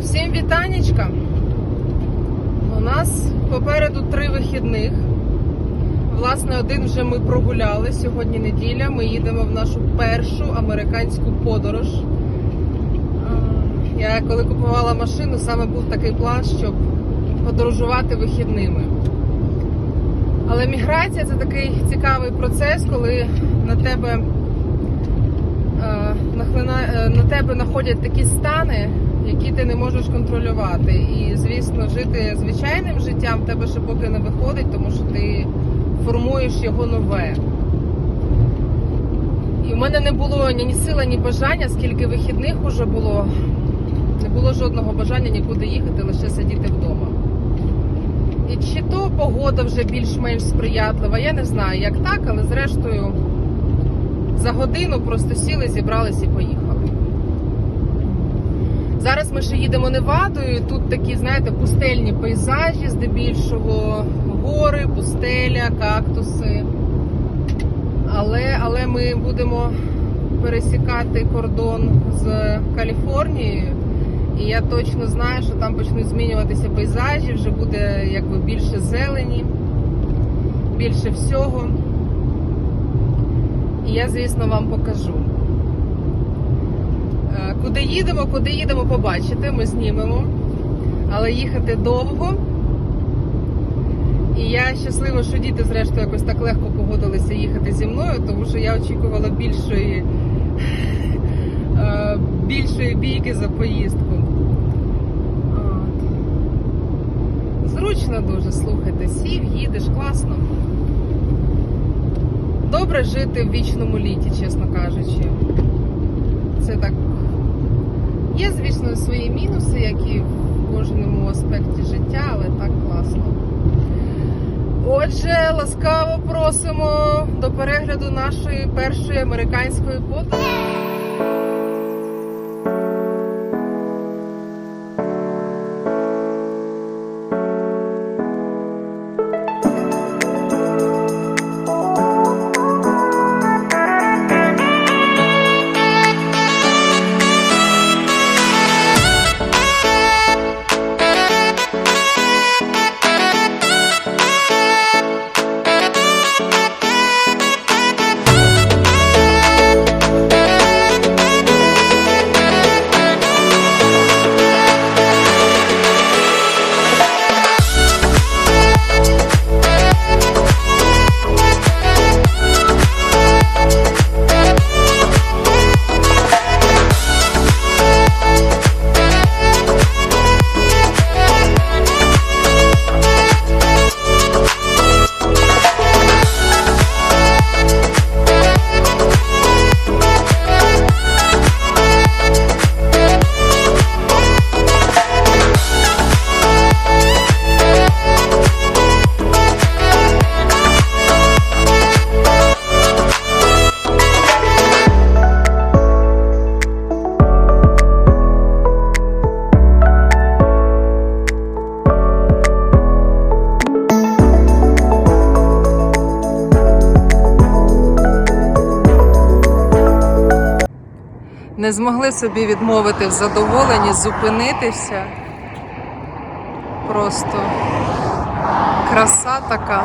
Всім вітанечка. У нас попереду три вихідних. Власне, один вже ми прогуляли. Сьогодні неділя. Ми їдемо в нашу першу американську подорож. Я коли купувала машину, саме був такий план, щоб подорожувати вихідними. Але міграція це такий цікавий процес, коли на тебе на тебе находять такі стани, які ти не можеш контролювати. І, звісно, жити звичайним життям в тебе ще поки не виходить, тому що ти формуєш його нове. І в мене не було ні, сила, ні бажання, скільки вихідних уже було. Не було жодного бажання нікуди їхати, лише сидіти вдома. І чи то погода вже більш-менш сприятлива, я не знаю, як так, але зрештою за годину просто сіли, зібрались і поїхали. Зараз ми ще їдемо Невадою. Тут такі, знаєте, пустельні пейзажі, здебільшого гори, пустеля, кактуси. Але, але ми будемо пересікати кордон з Каліфорнією. І я точно знаю, що там почнуть змінюватися пейзажі, вже буде якби більше зелені, більше всього. І я, звісно, вам покажу. Е, Куди їдемо, куди їдемо, побачите, ми знімемо. Але їхати довго. І я щаслива, що діти, зрештою, якось так легко погодилися їхати зі мною, тому що я очікувала більшої, е, більшої бійки за поїздку. Зручно дуже, слухайте, сів, їдеш, класно. Добре жити в вічному літі, чесно кажучи. Це так. Є, звісно, свої мінуси, як і в кожному аспекті життя, але так класно. Отже, ласкаво просимо до перегляду нашої першої американської подорожі. Не змогли собі відмовити в задоволенні, зупинитися. Просто краса така.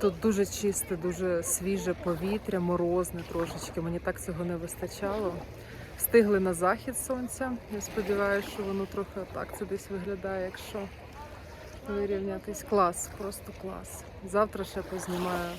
Тут дуже чисте, дуже свіже повітря, морозне трошечки. Мені так цього не вистачало. Встигли на захід сонця. Я сподіваюся, що воно трохи так це десь виглядає, якщо вирівнятись. Клас, просто клас. Завтра ще познімаю